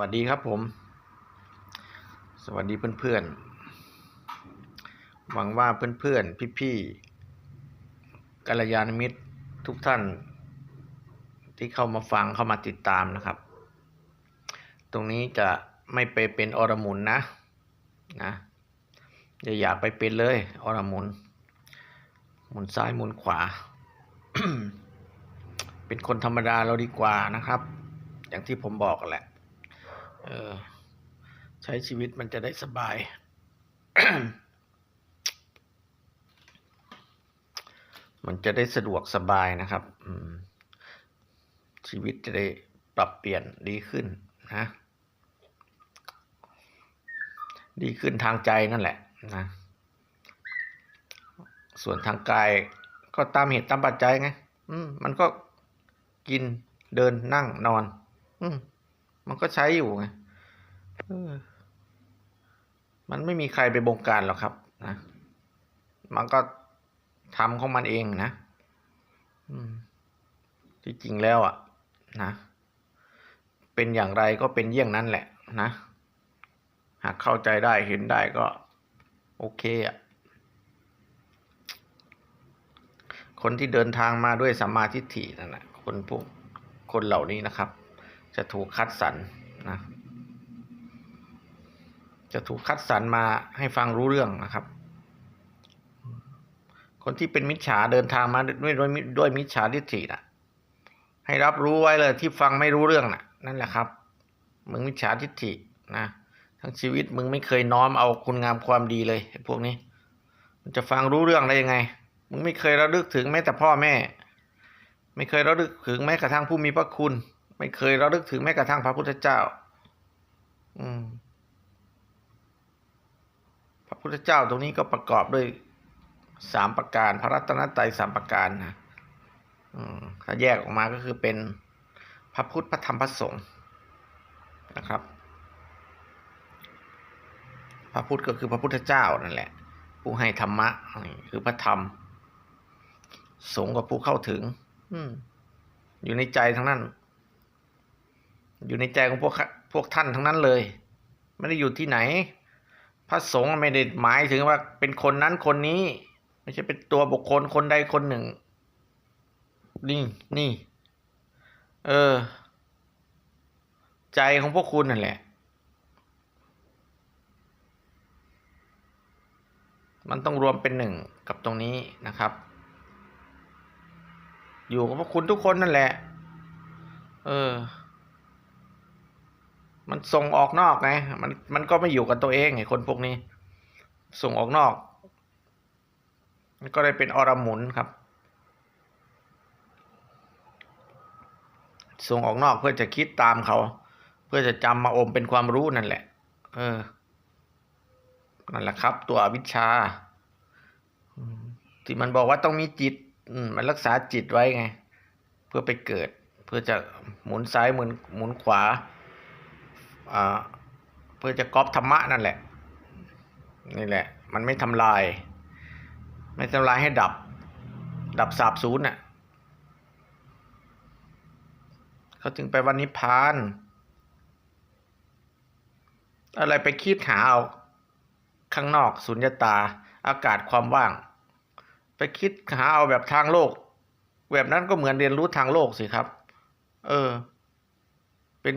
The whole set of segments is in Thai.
วัสดีครับผม สวัสดีเพื่อนๆ หวังว่าเพื่อนๆ พี่ๆกัลยาณมิตรทุกท่าน ที่เข้ามาฟังเข้ามาติดตามนะครับ ตรงนี้จะไม่ไปเป็นอรมุนนะนะอย่าอยากไปเป็นเลยอรมุนหมุนซ้ายหมุนขวา เป็นคนธรรมดาเราดีกว่านะครับ อย่างที่ผมบอกแหละ เออ ใช้ชีวิตมันจะได้สบาย มันจะได้สะดวกสบายนะครับชีวิตจะได้ปรับเปลี่ยนดีขึ้นนะ ดีขึ้นทางใจนั่นแหละนะ ส่วนทางกายก็ตามเหตุตามปัจจัยไง อืม มันก็กินเดินนั่งนอน อืม มันก็ใช้อยู่ไงมันไม่มีใครไปบงการหรอกครับนะ มันก็ทำของมันเองนะที่จริงแล้วอะนะ เป็นอย่างไรก็เป็นเยี่ยงนั้นแหละ นะ หากเข้าใจได้เห็นได้ก็ โอเคอะคนที่เดินทางมาด้วยสัมมาทิฏฐินั่นแหละคนพวกคนเหล่านี้นะครับ จะถูกคัดสรรนะ จะถูกคัดสรรมาให้ฟังรู้เรื่องนะครับ คนที่เป็นมิจฉาเดินทางมาด้วยด้วยด้วยมิจฉาทิฏฐินะให้รับรู้ไว้เลยที่ฟังไม่รู้เรื่องนะนั่นแหละครับ มึงมิจฉาทิฏฐินะทั้งชีวิตมึงไม่เคยน้อมเอาคุณงามความดีเลยพวกนี้ มันจะฟังรู้เรื่องได้ยังไง มึงไม่เคยระลึกถึงแม้แต่พ่อแม่ ไม่เคยระลึกถึงแม้กระทั่งผู้มีพระคุณ ไม่เคยระลึกถึงแม้กระทั่งพระพุทธเจ้า อืม พระพุทธเจ้าตรงนี้ก็ประกอบด้วยสามประการ พระรัตนตรัยสามประการนะถ้าแยกออกมาก็คือเป็นพระพุทธพระธรรมพระสงฆ์นะครับ พระพุทธก็คือพระพุทธเจ้านั่นแหละ ผู้ให้ธรรมะคือพระธรรม สงฆ์กับผู้เข้าถึง อือยู่ในใจทั้งนั้น อยู่ในใจของพวกพวกท่านทั้งนั้นเลย ไม่ได้อยู่ที่ไหน พระสงฆ์ไม่ได้หมายถึงว่าเป็นคนนั้นคนนี้ ไม่ใช่เป็นตัวบุคคลคนใดคนหนึ่ง นี่นี่ เออ ใจของพวกคุณนั่นแหละ มันต้องรวมเป็นหนึ่งกับตรงนี้นะครับ อยู่กับพวกคุณทุกคนนั่นแหละ เออ มันส่งออกนอกไงมันมันก็ไม่อยู่กับตัวเองไอ้คนพวกนี้ ส่งออกนอกมันก็เลยเป็นอรหมุนครับ ส่งออกนอกเพื่อจะคิดตามเขา เพื่อจะจำมาอมเป็นความรู้นั่นแหละ เออ นั่นแหละครับ ตัววิชาที่มันบอกว่าต้องมีจิตมันรักษาจิตไว้ไง เพื่อไปเกิด เพื่อจะหมุนซ้ายหมุนหมุนขวา เพื่อจะก๊อปธรรมะนั่นแหละ นี่แหละ มันไม่ทำลาย ไม่ทำลายให้ดับ ดับสาบสูญน่ะเขาจึงไปวันนิพพาน อะไรไปคิดหาเอาข้างนอกสุญญตาอากาศความว่าง ไปคิดหาเอาแบบทางโลก แบบนั้นก็เหมือนเรียนรู้ทางโลกสิครับ เออ เป็น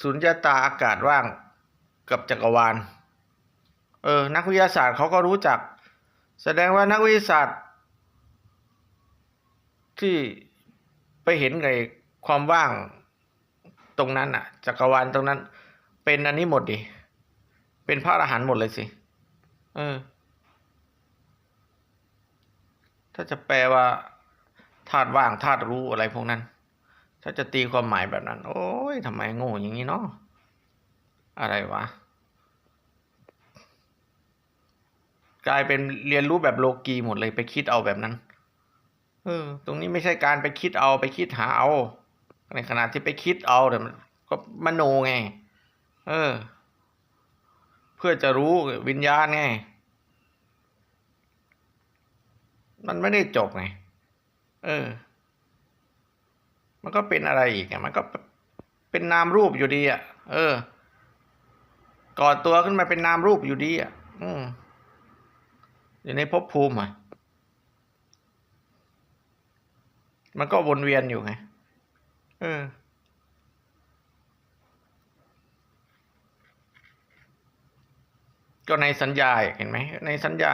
สุญญตาอากาศว่างกับจักรวาล เออ นักวิทยาศาสตร์เขาก็รู้จัก แสดงว่านักวิทยาศาสตร์ ที่ไปเห็นไงความว่างตรงนั้นอะจักรวาลตรงนั้น เป็นอันนี้หมดดิ เป็นพระอรหันต์หมดเลยสิ เออ ถ้าจะแปลว่าธาตุว่างธาตุรู้อะไรพวกนั้น ถ้าจะตีความหมายแบบนั้น โอ้ยทำไมโง่อย่างนี้เนาะอะไรวะ กลายเป็นเรียนรู้แบบโลกีหมดเลยไปคิดเอาแบบนั้น เออ ตรงนี้ไม่ใช่การไปคิดเอาไปคิดหาเอา ในขณะที่ไปคิดเอาแต่มันก็มโนไง เออ เพื่อจะรู้วิญญาณไง มันไม่ได้จบไง เออ มันก็เป็นอะไรอีกมันก็เป็นนามรูปอยู่ดีอะ เออ ก่อตัวขึ้นมาเป็นนามรูปอยู่ดีอะ อืมอยู่ในภพภูมิอะ มันก็วนเวียนอยู่ไง เออก็ในสัญญาเห็นไหมในสัญญา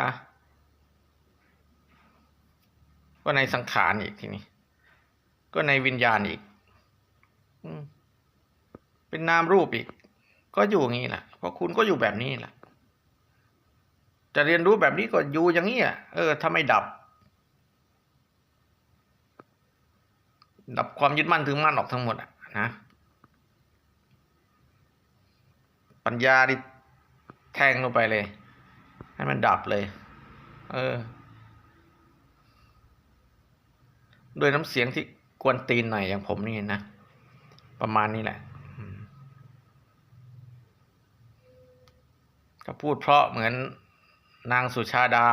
ก็ในสังขารอีกทีนี้ ก็ในวิญญาณอีกเป็นนามรูปอีก ก็อยู่อย่างนี้แหละเพราะคุณก็อยู่แบบนี้แหละจะเรียนรู้แบบนี้ก็อยู่อย่างนี้อะเออถ้าไม่ดับ ดับความยึดมั่นถึงมั่นออกทั้งหมดอะนะปัญญาดิแทงลงไปเลย ให้มันดับเลย เออโดยน้ำเสียงที่ กวนตีนหน่อยอย่างผมนี่นะ ประมาณนี้แหละก็พูดเพราะเหมือนนางสุชาดา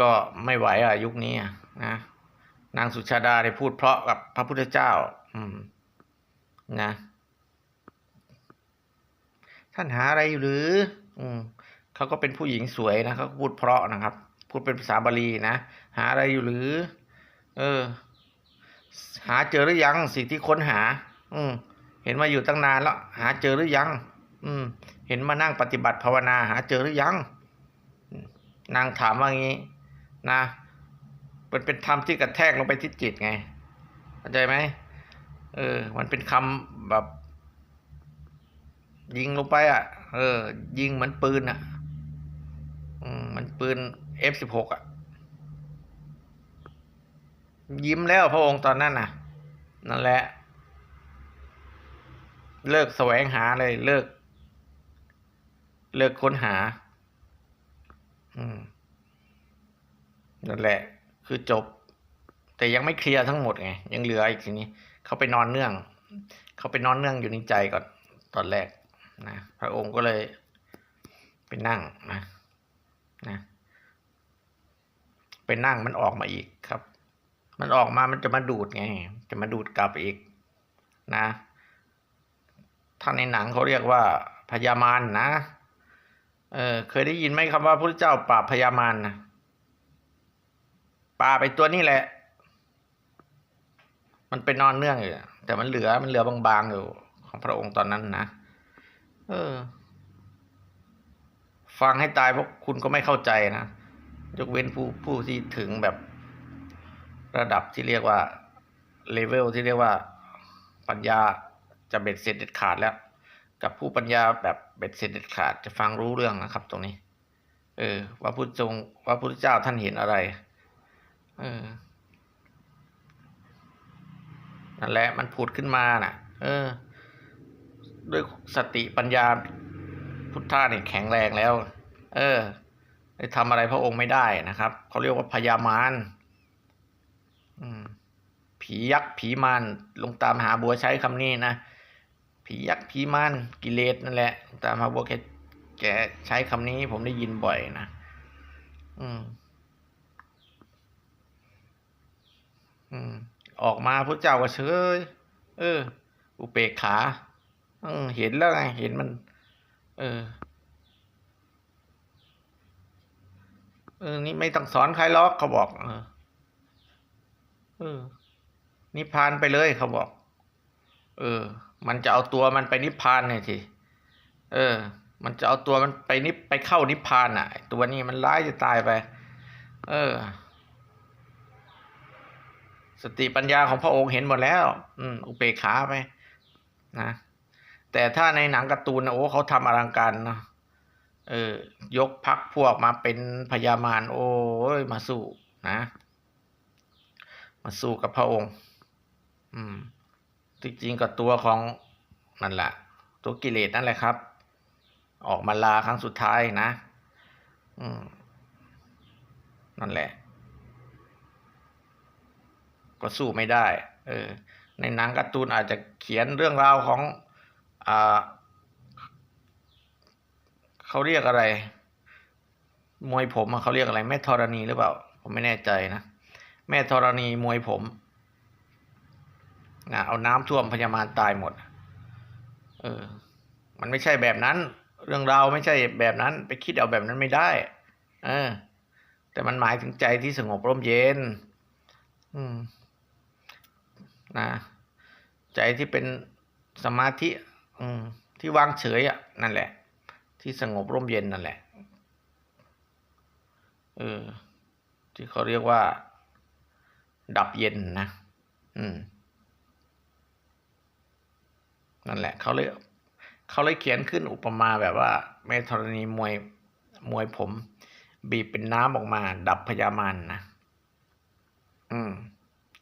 ก็ไม่ไหวอะ ยุคนี้อะนะนางสุชาดาได้พูดเพราะกับพระพุทธเจ้า อืม นะ ท่านหาอะไรอยู่หรือ อืมเขาก็เป็นผู้หญิงสวยนะเขาพูดเพราะนะครับ พูดเป็นภาษาบาลีนะ หาอะไรอยู่หรือ เออ หาเจอหรือยังสิ่งที่ค้นหา อืมเห็นมาอยู่ตั้งนานแล้ว หาเจอหรือยัง อืม เห็นมานั่งปฏิบัติภาวนา หาเจอหรือยัง นางถามว่างี้ นะมันเป็นธรรมที่กระแทกลงไปที่จิตไงเข้าใจไหมเออ มันเป็นคำแบบ ยิงลงไป อะ เออ ยิงเหมือนปืนอะ อืมมันปืน F16 อะ ยิ้มแล้วพระองค์ตอนนั้นน่ะ นั่นแหละ เลิกแสวงหาเลย เลิก เลิกค้นหา อืมนั่นแหละ คือจบ แต่ยังไม่เคลียร์ทั้งหมดไง ยังเหลืออีกทีนี้ เขาไปนอนเนื่อง เขาไปนอนเนื่องอยู่ในใจก่อนตอนแรกนะพระองค์ก็เลยไปนั่งนะนะไปนั่งมันออกมาอีกครับ มันออกมามันจะมาดูดไง จะมาดูดกลับอีกนะท่านในหนังเขาเรียกว่าพญามารนะ เออเคยได้ยินไหมคำว่าพระเจ้าปราบพญามารนะปลาไปตัวนี้แหละ มันไปนอนเนื่องอยู่แต่มันเหลือมันเหลือบางๆอยู่ของพระองค์ตอนนั้นนะ เออ ฟังให้ตายเพราะคุณก็ไม่เข้าใจนะ ยกเว้นผู้ผู้ที่ถึงแบบ ระดับที่เรียกว่าเลเวลที่เรียกว่าปัญญาจะเบ็ดเสร็จเด็ดขาดแล้ว กับผู้ปัญญาแบบเบ็ดเสร็จเด็ดขาดจะฟังรู้เรื่องนะครับ ตรงนี้ เออ ว่าพุทธจงว่าพุทธเจ้าท่านเห็นอะไร เออนั่นแหละมันผุดขึ้นมาน่ะ เออ ด้วยสติปัญญาพุทธะเนี่ยแข็งแรงแล้ว เออทำอะไรพระองค์ไม่ได้นะครับเขาเรียกว่าพญามาร ผียักษ์ผีมารลงตามหาบัวใช้คำนี้นะ ผียักษ์ผีมารกิเลสนั่นแหละ ตามหาบัวแกแกใช้คำนี้ผมได้ยินบ่อยนะ อืม อืม ออกมาพระเจ้าก็เฉยเออ อุเปกขาอืมเห็นแล้วไง เห็นมัน เออเออ นี่ไม่ต้องสอนใครหรอกเขาบอก เออ เออ นิพพานไปเลยเขาบอก เออ มันจะเอาตัวมันไปนิพพานเนี่ยทีเออ มันจะเอาตัวมันไปนิพไปเข้านิพพานอะตัวนี้มันร้ายจะตายไป เออ สติปัญญาของพระองค์เห็นหมดแล้ว อืมอุเปกขาไปนะแต่ถ้าในหนังการ์ตูนนะโอ้เขาทำอลังการเนาะเออ ยกพักพวกมาเป็นพญามารโอ้ยมาสู้นะ มาสู้กับพระองค์ อืมที่จริงกับตัวของนั่นแหละตัวกิเลสนั่นแหละครับ ออกมาลาครั้งสุดท้ายนะ อืมนั่นแหละ ก็สู้ไม่ได้ เออ ในหนังการ์ตูนอาจจะเขียนเรื่องราวของ อ่าเขาเรียกอะไร มวยผมเขาเรียกอะไรแม่ธรณีหรือเปล่า ผมไม่แน่ใจนะ แม่ธรณีมวยผมนะเอาน้ำท่วมพญามารตายหมด เออ มันไม่ใช่แบบนั้น เรื่องราวไม่ใช่แบบนั้น ไปคิดเอาแบบนั้นไม่ได้ เออ แต่มันหมายถึงใจที่สงบร่มเย็น อืม นะ ใจที่เป็นสมาธิ อืม ที่วางเฉยอะ นั่นแหละ ที่สงบร่มเย็นนั่นแหละ เออ ที่เขาเรียกว่า ดับเย็นนะ อืม นั่นแหละเขาเลยเขาเลยเขียนขึ้นอุปมาแบบว่าแม่ธรณีมวยมวยผม บีบเป็นน้ำออกมา ดับพยามานนะอืม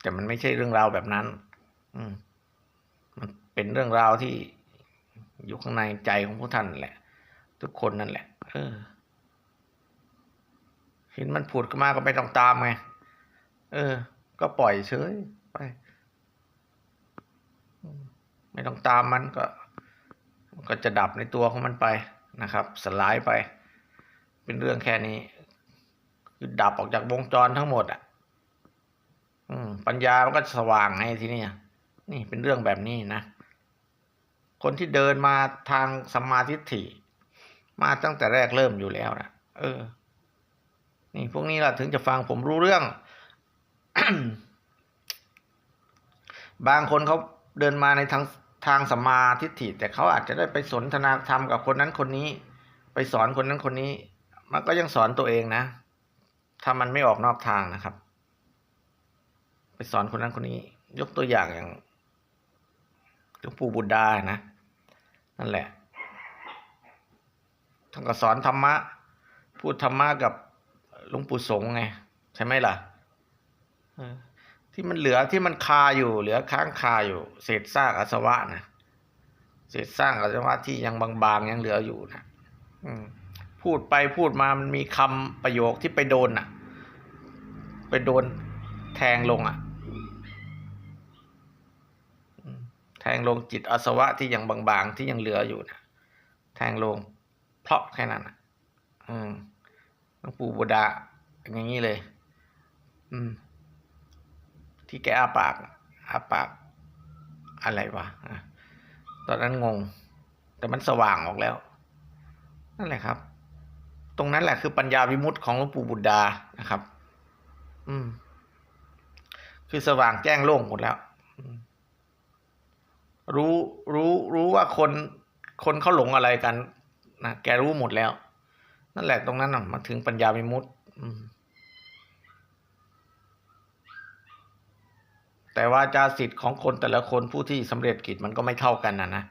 แต่มันไม่ใช่เรื่องราวแบบนั้น อืม มันเป็นเรื่องราวที่อยู่ข้างในใจของพวกท่านแหละ ทุกคนนั่นแหละ เออเห็นมันผุดขึ้นมาก็ไม่ต้องตามไง เออ ก็ปล่อยเฉยไป ไม่ต้องตามมันก็มันก็จะดับในตัวของมันไปนะครับ สลายไป เป็นเรื่องแค่นี้ คือดับออกจากวงจรทั้งหมดอะอืมปัญญามันก็สว่างไงทีนี้นี่เป็นเรื่องแบบนี้นะ คนที่เดินมาทางสมาทิฏฐิมาตั้งแต่แรกเริ่มอยู่แล้วนะเออ นี่พวกนี้ล่ะถึงจะฟังผมรู้เรื่อง บางคนเขาเดินมาในทางทางสัมมาทิฏฐิแต่เขาอาจจะได้ไปสนทนาธรรมกับคนนั้นคนนี้ ไปสอนคนนั้นคนนี้ มันก็ยังสอนตัวเองนะ ถ้ามันไม่ออกนอกทางนะครับ ไปสอนคนนั้นคนนี้ ยกตัวอย่างอย่างหลวงปู่บุตรดานะ นั่นแหละท่านก็สอนธรรมะ พูดธรรมะกับหลวงปู่สงฆ์ไง ใช่ไหมล่ะ ที่มันเหลือที่มันคาอยู่ เหลือค้างคาอยู่ เศษซากอาสวะนะเศษสร้างอาสวะที่ยังบางๆยังเหลืออยู่นะพูดไปพูดมามันมีคำประโยคที่ไปโดนน่ะ ไปโดนแทงลงอะแทงลงจิตอาสวะที่ยังบางๆที่ยังเหลืออยู่นะแทงลง เพราะแค่นั้นอะ อืมหลวงปู่บุดาอย่างนี้เลย อืม ที่แกอาปากอาปากอะไรวะตอนนั้นงง แต่มันสว่างออกแล้ว นั่นแหละครับ ตรงนั้นแหละคือปัญญาวิมุตติของหลวงปู่บุตรดานะครับ อืม คือสว่างแจ้งโล่งหมดแล้วรู้รู้รู้ว่าคนคนเขาหลงอะไรกันนะแกรู้หมดแล้ว นั่นแหละตรงนั้นน่ะมาถึงปัญญาวิมุตติอืม แต่ว่าจาสิทธิ์ของคนแต่ละคนผู้ที่สำเร็จกิจมันก็ไม่เท่ากันนะนะ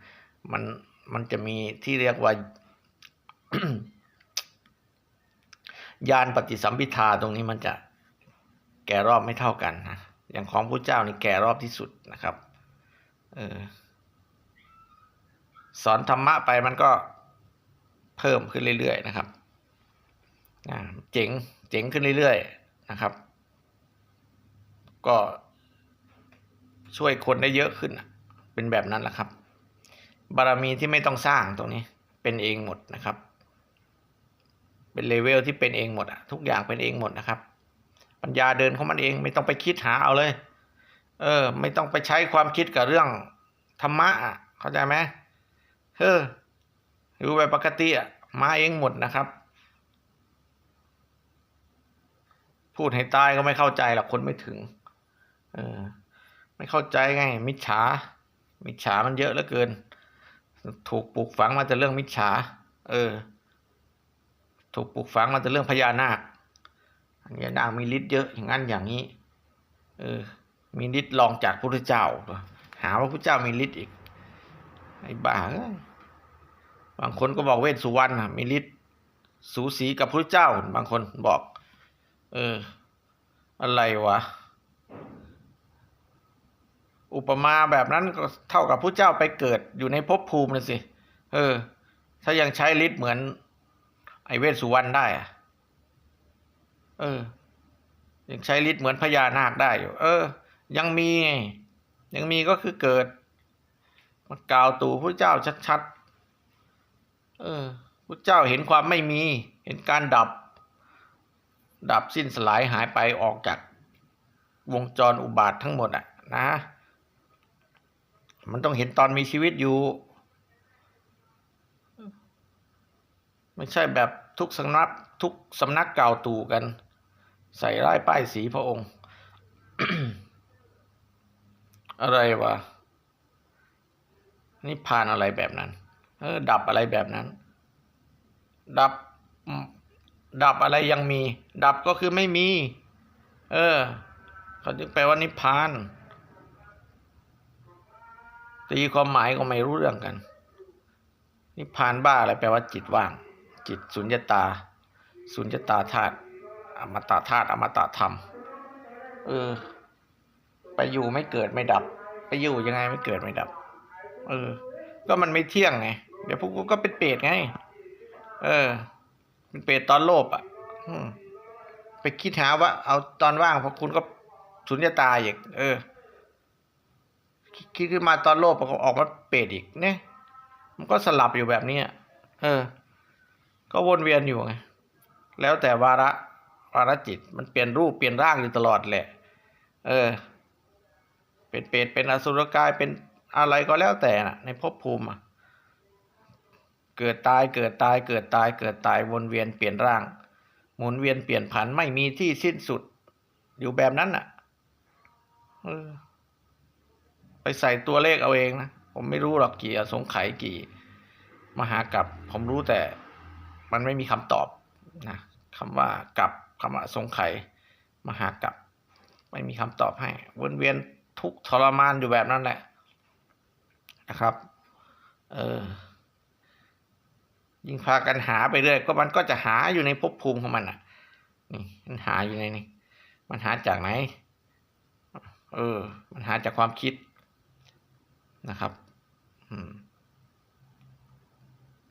มันมันจะมีที่เรียกว่ายานปฏิสัมพิทาตรงนี้มันจะแก่รอบไม่เท่ากันนะอย่างของพระเจ้านี่แก่รอบที่สุดนะครับเออสอนธรรมะไปมันก็เพิ่มขึ้นเรื่อยๆนะครับเจ๋งเจ๋งขึ้นเรื่อยๆนะครับ ก็ ช่วยคนได้เยอะขึ้น เป็นแบบนั้นแหละครับ บารมีที่ไม่ต้องสร้างตรงนี้ เป็นเองหมดนะครับ เป็นเลเวลที่เป็นเองหมดอะทุกอย่างเป็นเองหมดนะครับ ปัญญาเดินของมันเองไม่ต้องไปคิดหาเอาเลย เออ ไม่ต้องไปใช้ความคิดกับเรื่องธรรมะอะเข้าใจไหมเอออยู่แบบปกติอะมาเองหมดนะครับพูดให้ตายก็ไม่เข้าใจหรอกคนไม่ถึง เออ ไม่เข้าใจไง มิจฉา มิจฉามันเยอะเหลือเกิน ถูกปลูกฝังมาแต่เรื่องมิจฉา เออ ถูกปลูกฝังมาแต่เรื่องพญานาคพญานาคมีฤทธิ์เยอะอย่างนั้นอย่างนี้ เออ มีฤทธิ์รองจากพระพุทธเจ้า หาว่าพระเจ้ามีฤทธิ์อีก ไอ้บ้าบางคนก็บอกเวสสุวรรณมีฤทธิ์สูสีกับพระเจ้า บางคนบอก เออ อะไรวะ อุปมาแบบนั้นก็เท่ากับพระเจ้าไปเกิดอยู่ในภพภูมิเลยสิ เออ ถ้ายังใช้ฤทธิ์เหมือน ไอเวสสุวรรณได้อะเออ ยังใช้ฤทธิ์เหมือนพญานาคได้อยู่ เออ ยังมีไงยังมีก็คือเกิดมากล่าวตู่พระเจ้าชัดๆ เออพระเจ้าเห็นความไม่มี เห็นการดับ ดับสิ้นสลายหายไปออกจากวงจรอุบาททั้งหมดอะนะ มันต้องเห็นตอนมีชีวิตอยู่ ไม่ใช่แบบทุกสำนักทุกสำนักกล่าวตู่กัน ใส่ร้ายป้ายสีพระองค์ อะไรวะนี่ผ่านอะไรแบบนั้น เออ ดับอะไรแบบนั้น ดับอืมดับอะไรยังมี ดับก็คือไม่มี เออเขาจึงแปลว่านิพพาน ตีความหมายก็ไม่รู้เรื่องกันนิพพานบ้าอะไรแปลว่าจิตว่าง จิตสุญญตา สุญญตาธาตุอมตะธาตุอมตะธรรม เออ ไปอยู่ไม่เกิดไม่ดับ ไปอยู่ยังไงไม่เกิดไม่ดับ เออ ก็มันไม่เที่ยงไง เดี๋ยวพวกกูก็เป็นเปรตไง เออ เป็นเปรตตอนโลภอะไปคิดหาว่า เอาตอนว่างพอคุณก็สุญญตาอีกเออ คิดขึ้นมาตอนโลภก็ออกมาเปรตอีกเนี่ย มันก็สลับอยู่แบบนี้เออ ก็วนเวียนอยู่ไงแล้วแต่วาระวาระจิต มันเปลี่ยนรูปเปลี่ยนร่างอยู่ตลอดแหละ เออ เป็นเปรตเป็นอสุรกายเป็นอะไรก็แล้วแต่น่ะ ในภพภูมิอะเกิดตายเกิดตายเกิดตายเกิดตายวนเวียนเปลี่ยนร่าง หมุนเวียนเปลี่ยนผันไม่มีที่สิ้นสุด อยู่แบบนั้นน่ะ เออ ไปใส่ตัวเลขเอาเองนะ ผมไม่รู้หรอกกี่อสงไขยกี่มหากรัปผมรู้แต่มันไม่มีคำตอบนะคำว่ากับคำว่าสงไขยมหากรัปไม่มีคำตอบให้ วนเวียนทุกทรมานอยู่แบบนั้นแหละนะครับ เออยิ่งพากันหาไปเรื่อยก็มันก็จะหาอยู่ในภพภูมิของมันอะ นี่มันหาอยู่ในนี่มันหาจากไหน เออ มันหาจากความคิด นะครับม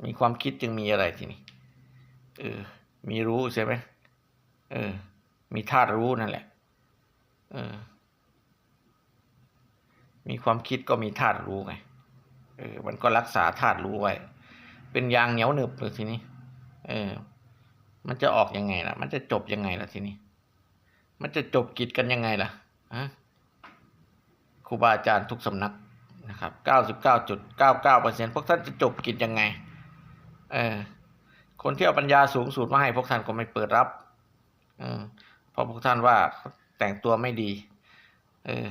มีความคิดจึงมีอะไรทีนี้เออ มีรู้ใช่ไหมเออ มีธาตุรู้นั่นแหละ เออ มีความคิดก็มีธาตุรู้ไง เออ มันก็รักษาธาตุรู้ไว้ เป็นยางเหนียวหนึบเลยทีนี้ เออ มันจะออกยังไงล่ะ มันจะจบยังไงล่ะทีนี้ มันจะจบกิจกันยังไงล่ะฮะครูบาอาจารย์ทุกสำนัก นะครับเก้าสิบเก้าจุดเก้าเก้าเปอร์เซ็นพวกท่านจะจบกิจยังไง เออ คนที่เอาปัญญาสูงสุดมาให้พวกท่านก็ไม่เปิดรับเออเพราะพวกท่านว่าแต่งตัวไม่ดี เออ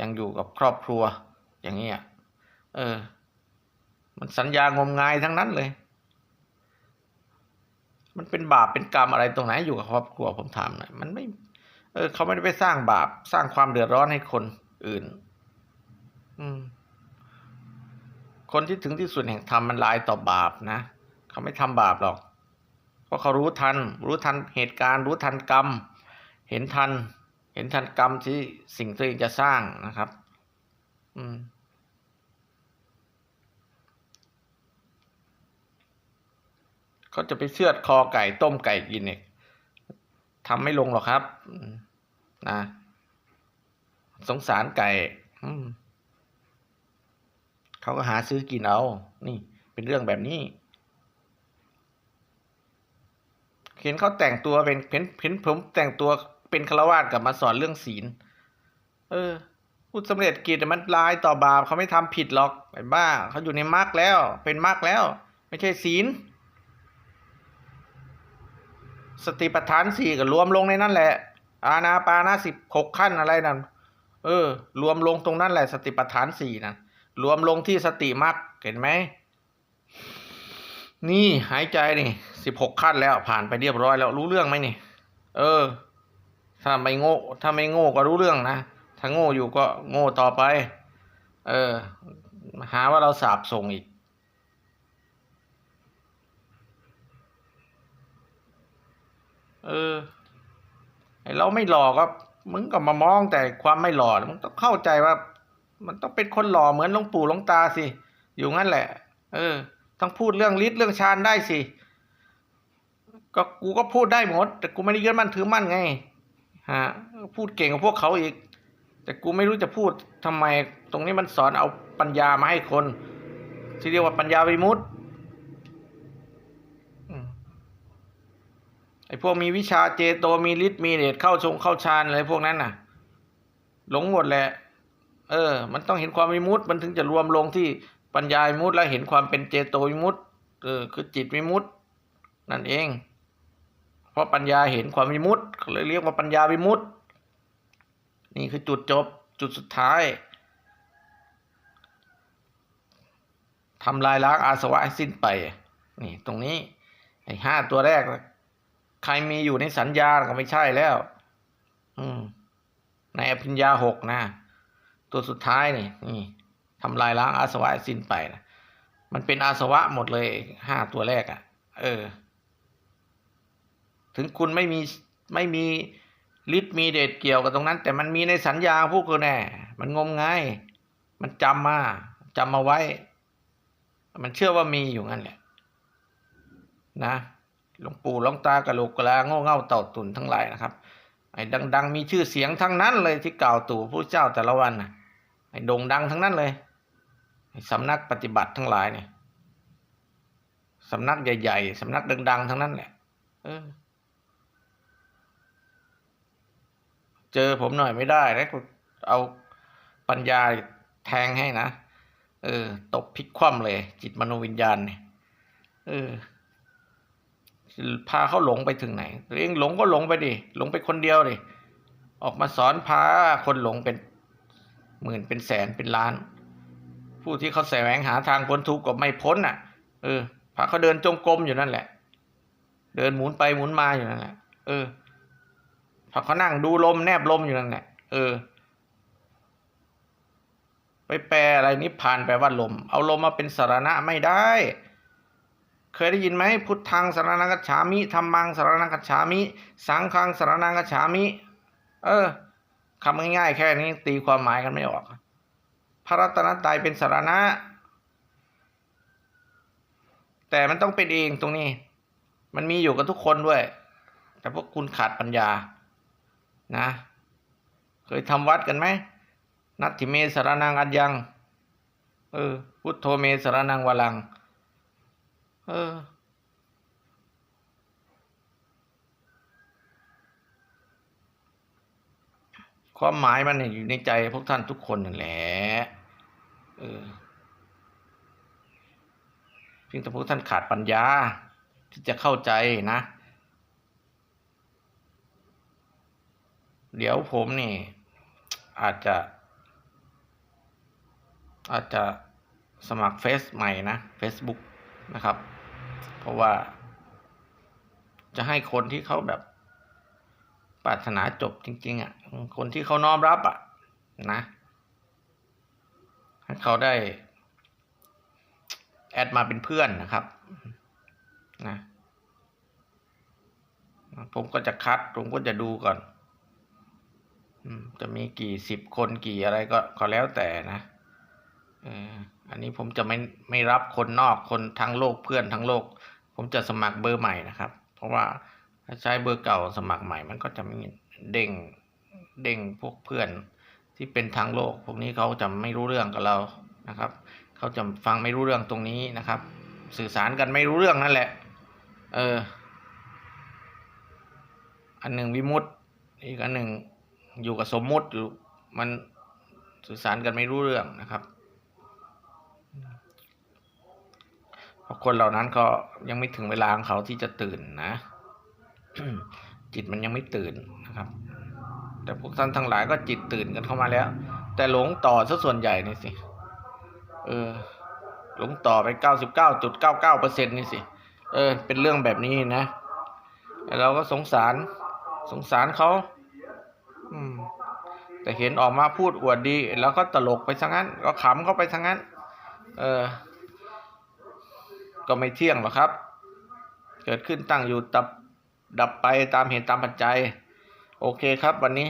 ยังอยู่กับครอบครัว อย่างนี้อะ เออ มันสัญญางมงายทั้งนั้นเลย มันเป็นบาปเป็นกรรมอะไรตรงไหนอยู่กับครอบครัวผมถามหน่อย มันไม่ เออ เขาไม่ได้ไปสร้างบาปสร้างความเดือดร้อนให้คน อื่น อืม คนที่ถึงที่สุดแห่งธรรมมันลายต่อบาปนะเขาไม่ทำบาปหรอก เพราะเขารู้ทัน รู้ทันเหตุการณ์ รู้ทันกรรม เห็นทัน เห็นทันกรรมที่สิ่งที่ตัวเองจะสร้างนะครับ อืมเขาจะไปเชือดคอไก่ต้มไก่กินเนี่ยทำไม่ลงหรอกครับอืมนะ สงสารไก่เขาก็หาซื้อกินเอา นี่ เป็นเรื่องแบบนี้ เห็นเขาแต่งตัวเป็นเห็นเห็นผมแต่งตัวเป็นฆราวาสกลับมาสอนเรื่องศีล เออพูดสำเร็จกิจแต่มันลายต่อบาปเขาไม่ทำผิดหรอกไอ้บ้าเขาอยู่ในมรรคแล้ว เป็นมรรคแล้ว ไม่ใช่ศีล สติปัฏฐานสี่ก็รวมลงในนั่นแหละ อาณาปานาสิบหกขั้นอะไรนั่น เออ รวมลงตรงนั้นแหละสติปัฏฐานสี่นะรวมลงที่สติมรรคเห็นไหม นี่หายใจนี่สิบหกขั้นแล้วผ่านไปเรียบร้อยแล้วรู้เรื่องไหมนี่ เออ ถ้าไม่โง่ถ้าไม่โง่ก็รู้เรื่องนะ ถ้าโง่อยู่ก็โง่ต่อไป เออ หาว่าเราสาบส่งอีกเออไอเราไม่หลอก็ มึงก็มามองแต่ความไม่หล่อมึงต้องเข้าใจว่า มันต้องเป็นคนหล่อเหมือนหลวงปู่หลวงตาสิ อยู่งั้นแหละ เออ ต้องพูดเรื่องฤทธิ์เรื่องฌานได้สิ ก็กูก็พูดได้หมด แต่กูไม่ได้ยึดมั่นถือมั่นไง ฮะ พูดเก่งกว่าพวกเขาอีก แต่กูไม่รู้จะพูดทำไม ตรงนี้มันสอนเอาปัญญามาให้คน ที่เรียกว่าปัญญาวิมุตติอืมไอ้พวกมีวิชาเจโตมีฤทธิ์มีเดชเข้าชงเข้าฌานอะไรพวกนั้นน่ะ หลงหมดแหละ เออ มันต้องเห็นความวิมุตติมันถึงจะรวมลงที่ปัญญาวิมุตติและเห็นความเป็นเจโตวิมุตติเออคือจิตวิมุตตินั่นเอง เพราะปัญญาเห็นความวิมุตติเขาเลยเรียกว่าปัญญาวิมุตตินี่คือจุดจบจุดสุดท้ายทำลายล้างอาสวะให้สิ้นไป นี่ตรงนี้ไอ้ห้าตัวแรก ใครมีอยู่ในสัญญาก็ไม่ใช่แล้ว อืม ในอภิญญาหกนะ ตัวสุดท้ายนี่นี่ทำลายล้างอาสวะสิ้นไปนะมันเป็นอาสวะหมดเลยห้าตัวแรกอะ่ะ เออ ถึงคุณไม่มีไม่มีฤทธิ์มีเดชเกี่ยวกับตรงนั้น แต่มันมีในสัญญาพวกคุณแน่ มันงมงาย มันจำมาจำมาไว้ มันเชื่อว่ามีอยู่งั้นแหละ นะ หลวงปู่หลวงตากระโหลกกะลาโง่เง่าเต่าตุนทั้งหลายนะครับไอ้ดัง ๆ มีชื่อเสียงทั้งนั้นเลยที่กล่าวตู่พระเจ้าแต่ละวันนะไอ้โด่งดังทั้งนั้นเลยไอ้สำนักปฏิบัติทั้งหลายเนี่ยสำนักใหญ่ๆสำนักดัง ๆ ทั้งนั้นแหละเออ เจอผมหน่อยไม่ได้นะเอาปัญญาแทงให้นะเออ ตบพลิกคว่ำเลย จิตมโนวิญญาณเนี่ยเออ พาเขาหลงไปถึงไหนตัวเองหลงก็หลงไปดิหลงไปคนเดียวดิออกมาสอนพาคนหลงเป็นหมื่นเป็นแสนเป็นล้าน ผู้ที่เขาแสวงหาทางพ้นทุกข์ก็ไม่พ้นอะ เออพาเขาเดินจงกรมอยู่นั่นแหละ เดินหมุนไปหมุนมาอยู่นั่นแหละเออพาเขานั่งดูลมแนบลมอยู่นั่นแหละเออ ไปแปลอะไรนิพพานแปลว่าลม เอาลมมาเป็นสารณะไม่ได้ เคยได้ยินไหมพุทธังสารนังกัจฉามิธรรมังสารนังกัจฉามิ สังฆังสารนังกัจฉามิ เออคำง่ายๆแค่นี้ตีความหมายกันไม่ออก พระรัตนตรัยเป็นสารณะ แต่มันต้องเป็นเองตรงนี้ มันมีอยู่กับทุกคนด้วย แต่พวกคุณขาดปัญญา นะ เคยทำวัดกันไหมนัตถิเมสารนังอัญญัง เออ พุทโธเมสารนังวลัง เออ ความหมายมันเนี่ยอยู่ในใจพวกท่านทุกคนนั่นแหละ เออเพียงแต่พวกท่านขาดปัญญา ที่จะเข้าใจนะ เดี๋ยวผมนี่ อาจจะ อาจจะสมัครเฟซใหม่นะ Facebook นะครับ เพราะว่า จะให้คนที่เขาแบบปรารถนาจบจริง ๆอะ คนที่เขาน้อมรับอะ นะ ให้เขาได้ แอดมาเป็นเพื่อนนะครับ นะผมก็จะคัด ผมก็จะดูก่อน จะมีกี่สิบคนกี่อะไรก็ก็แล้วแต่นะ เออ อันนี้ผมจะไม่ไม่รับคนนอกคนทั้งโลกเพื่อนทั้งโลก ผมจะสมัครเบอร์ใหม่นะครับ เพราะว่าถ้าใช้เบอร์เก่าสมัครใหม่มันก็จะไมีเด้งเด้งพวกเพื่อนที่เป็นทางโลก พวกนี้เขาจะไม่รู้เรื่องกับเรานะครับเขาจะฟังไม่รู้เรื่องตรงนี้นะครับ สื่อสารกันไม่รู้เรื่องนั่นแหละ เออ อันหนึ่งวิมุตติอีกอันหนึ่งอยู่กับสมมุติอยู่มันสื่อสารกันไม่รู้เรื่องนะครับเพ ราะคนเหล่านั้นก็ยังไม่ถึงเวลาของเขาที่จะตื่นนะจิตมันยังไม่ตื่นนะครับ แต่พวกท่านทั้งหลายก็จิตตื่นกันเข้ามาแล้ว แต่หลงต่อซะส่วนใหญ่นี่สิ เออ หลงต่อไปเก้าสิบเก้าจุดเก้าเก้าเปอร์เซ็นนี่สิ เออ เป็นเรื่องแบบนี้นะแต่เราก็สงสาร สงสารเขา อืม แต่เห็นออกมาพูดอวดดี แล้วก็ตลกไปซะงั้น ก็ขำเข้าไปซะงั้น เออ ก็ไม่เที่ยงหรอกครับ เกิดขึ้นตั้งอยู่ดับดับไปตามเหตุตามปัจจัย โอเคครับวันนี้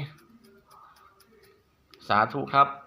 สาธุครับ